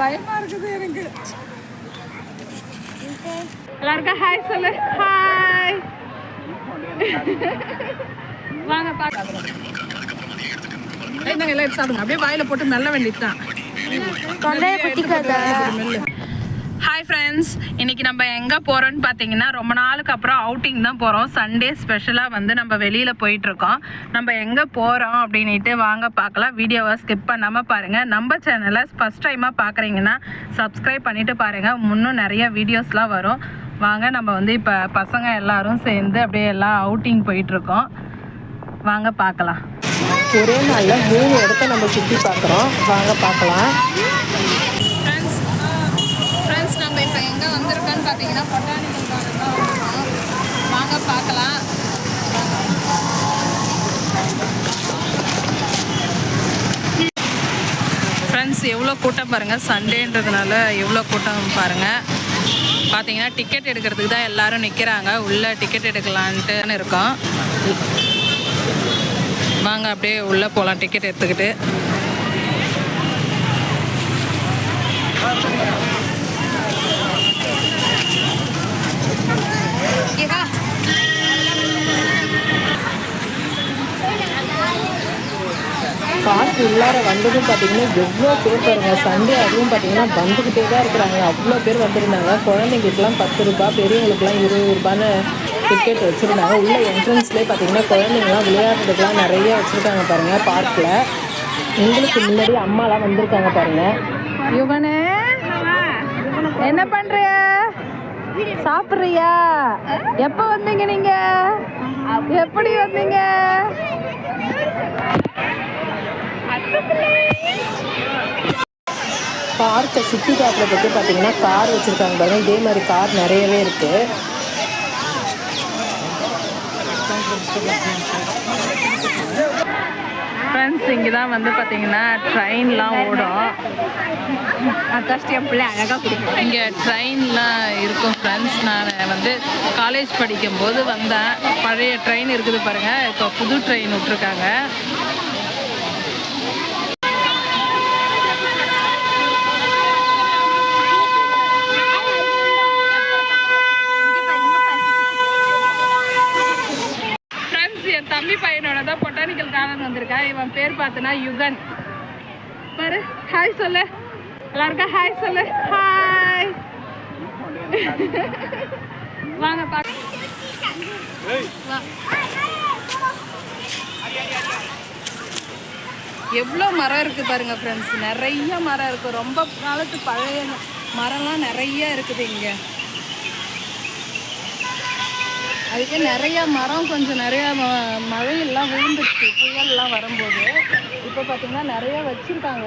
பயமா இருக்குது எனக்கு. எல்லாருக்கும் ஹாய் சொல்லு. ஹாய் வாங்க சாப்பிடுங்க. அப்படியே வாயில போட்டு மெல்ல வேண்டியதுதான். தொண்டையை குத்திக்காத. ஹாய் ஃப்ரெண்ட்ஸ் இன்னைக்கு நம்ம எங்கே போகிறோன்னு பார்த்தீங்கன்னா ரொம்ப நாளுக்கு அப்புறம் அவுட்டிங் தான் போகிறோம் சண்டே ஸ்பெஷலாக வந்து நம்ம வெளியில் போயிட்டுருக்கோம். நம்ம எங்கே போகிறோம் அப்படின்ட்டு வாங்க பார்க்கலாம். வீடியோவை ஸ்கிப் பண்ணாமல் பாருங்கள் நம்ம சேனலை ஃபஸ்ட் டைமாக பார்க்குறீங்கன்னா சப்ஸ்கிரைப் பண்ணிவிட்டு பாருங்கள் முன்னும் நிறைய வீடியோஸ்லாம் வரும். வாங்க நம்ம வந்து இப்போ பசங்க எல்லாரும் சேர்ந்து அப்படியே எல்லாம் அவுட்டிங் போயிட்டுருக்கோம். வாங்க பார்க்கலாம். ஒரே நாளில் மூணு இடத்த நம்ம சுற்றி பார்க்குறோம். வாங்க பார்க்கலாம் ஃப்ரெண்ட்ஸ் ஃப்ரெண்ட்ஸ் நம்ம இப்போ எங்கே வந்திருக்கோன்னு பார்த்தீங்கன்னா பொட்டானிக்கல் கார்டன் தான் வந்திருக்கோம் வாங்க பார்க்கலாம் ஃப்ரெண்ட்ஸ் எவ்வளோ கூட்டம் பாருங்கள் சண்டேன்றதுனால எவ்வளோ கூட்டம் பாருங்கள் பார்த்தீங்கன்னா டிக்கெட் எடுக்கிறதுக்கு தான் எல்லோரும் நிற்கிறாங்க உள்ளே டிக்கெட் எடுக்கலான்ட்டு இருக்கோம். வாங்க அப்படியே உள்ளே போகலாம் டிக்கெட் எடுத்துக்கிட்டு. உள்ளார வந்ததும் பார்த்தீங்கன்னா எவ்வளோ பேர் பாருங்க சண்டே அதுவும் பார்த்தீங்கன்னா வந்துக்கிட்டே தான் இருக்கிறாங்க. அவ்வளோ பேர் வந்திருந்தாங்க. குழந்தைங்களுக்குலாம் பத்து ரூபாய் பெரியவங்களுக்குலாம் இருபது ரூபான்னு டிக்கெட் வச்சுருந்தாங்க. உள்ள என்ட்ரன்ஸ்லேயே பார்த்தீங்கன்னா குழந்தைங்களாம் விளையாடுறதுக்குலாம் நிறைய வச்சுருக்காங்க பாருங்கள் பார்க்கில் எங்களுக்கு முன்னாடி அம்மாலாம் வந்திருக்காங்க பாருங்கள் யுவனே என்ன பண்றிய? சாப்பிட்றியா? எப்போ வந்தீங்க நீங்கள் எப்படி வந்தீங்க? பார்க்கை சுற்றி காட்டுறதுக்கு பார்த்தீங்கன்னா கார் வச்சுருக்காங்க பாருங்கள் இதே மாதிரி கார் நிறையவே இருக்குது ஃப்ரெண்ட்ஸ் இங்கே தான் வந்து பார்த்தீங்கன்னா ட்ரெயின்லாம் ஓடும். இங்கே ட்ரெயின்லாம் இருக்கும் ஃப்ரெண்ட்ஸ் நான் வந்து காலேஜ் படிக்கும்போது வந்தேன். பழைய ட்ரெயின் இருக்குது பாருங்கள் இப்போ புது ட்ரெயின் விட்ருக்காங்க ஃப்ரெண்ட்ஸ் என் தம்பி பையனோட தான் பொட்டானிக்கல் கார்டன் வந்திருக்கா. இவன் பேர் பார்த்தனா யுகன். பாரு ஹாய் சொல்லு. எல்லாருக்கும் ஹாய் சொல்லு. ஹாய் வாங்க பாக்க எவ்வளோ மரம் இருக்கு பாருங்க ஃப்ரெண்ட்ஸ் நிறைய மரம் இருக்கு. ரொம்ப காலத்து பழைய மரம்லாம் நிறைய இருக்குது இங்கே. அதுக்கு நிறைய மரம் கொஞ்சம் நிறைய ம- மழையெல்லாம் விழுந்துச்சு புயல்லாம் வரும்போது. இப்போ பார்த்தீங்கன்னா நிறைய வச்சிருக்காங்க.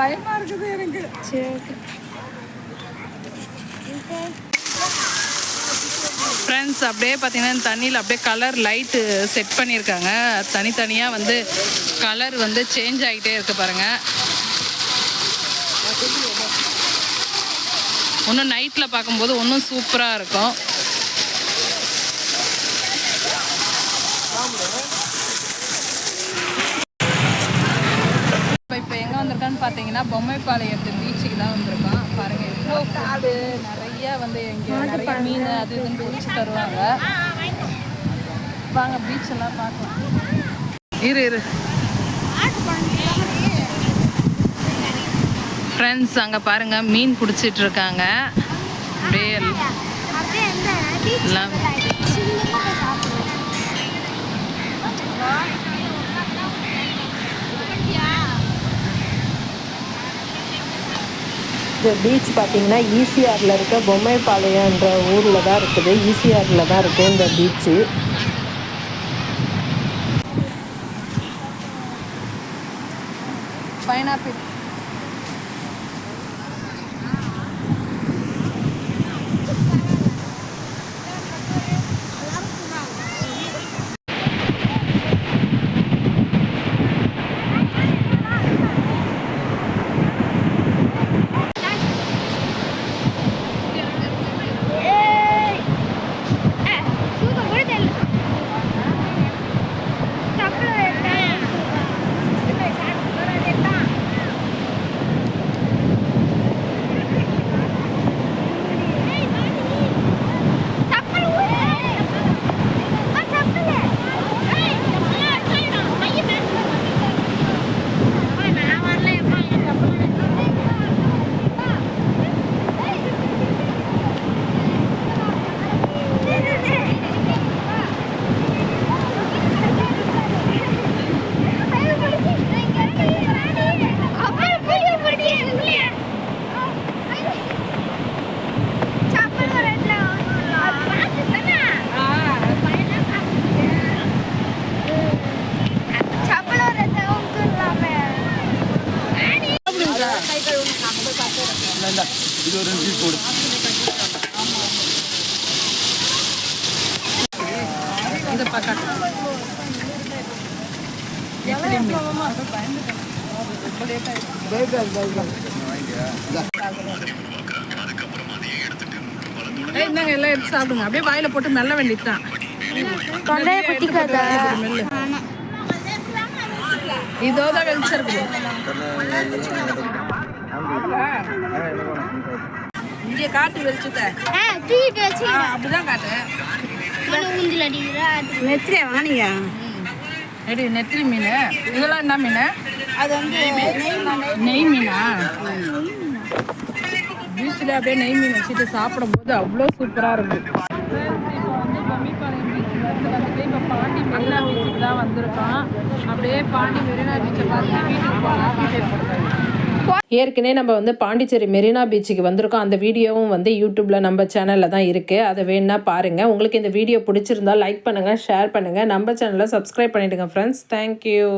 பயமா இருக்குது எனக்கு. ஃப்ரெண்ட்ஸ் அப்படியே பார்த்தீங்கன்னா தண்ணியில் அப்படியே கலர் லைட்டு செட் பண்ணியிருக்காங்க. தனித்தனியாக வந்து கலர் வந்து சேஞ்ச் ஆகிட்டே இருக்கு பாருங்க. இன்னும் நைட்டில் பார்க்கும்போது இன்னும் சூப்பராக இருக்கும். பார்த்தீங்கன்னா பொம்மைப்பாளையத்து பீச்சுக்கு தான் வந்திருக்கோம். பாருங்க எவ்வளோ ஃபுட்டு நிறைய வந்து இங்கே நிறைய மீன் அது இதுன்னு பிடிச்சி தருவாங்க. வாங்க பீச் எல்லாம் பார்க்கலாம். இரு இரு. ஃப்ரெண்ட்ஸ் அங்கே பாருங்க மீன் பிடிச்சிட்டு இருக்காங்க. அப்படியே எல்லாம் இந்த பீச் பார்த்தீங்கன்னா ஈசிஆரில் இருக்க பொம்மைப்பாளையன்ற ஊரில் தான் இருக்குது. ஈசிஆரில் தான் இருக்குது இந்த பீச்சு பைனாப்பிள் இந்த பக்கம் ஏய், இந்தாங்க எல்லாம் எடுத்து சாப்பிடுங்க. அப்படியே வாயில போட்டு மெல்ல வேண்டியது தான் தொண்டைய குத்திக்காதா இதோட வெளிச்சிருக்கு இங்கே காட்டு வெளிச்சத தூக்கிட்டு வச்சு. அப்படிதான் காட்டு ஊஞ்சல் அடிக்கிறா நெத்திலே வாணிங்க எடி நெத்திலி மீன். இதெல்லாம் என்ன மீன்? அது வந்து நெய் மீனா. பீச்சில் அப்படியே நெய் மீன் வச்சுட்டு சாப்பிடும்போது அவ்வளோ சூப்பராக இருக்கும். இப்போ வந்து இப்போ பாண்டி மெரினா பீச்சுக்கு தான் வந்திருக்கோம் அப்படியே பாண்டி மெரினா பீச்சை பார்த்து. வீட்டுக்கு போகலாம் ஏற்கனவே நம்ம வந்து பாண்டிச்சேரி மெரினா பீச்சுக்கு வந்திருக்கோம். அந்த வீடியோவும் வந்து யூடியூப்பில் நம்ம சேனலில் தான் இருக்குது அதை வேணா பாருங்கள் உங்களுக்கு இந்த வீடியோ பிடிச்சிருந்தா லைக் பண்ணுங்கள் ஷேர் பண்ணுங்கள் நம்ம சேனலை சப்ஸ்கிரைப் பண்ணிவிடுங்க ஃப்ரெண்ட்ஸ் தேங்க்யூ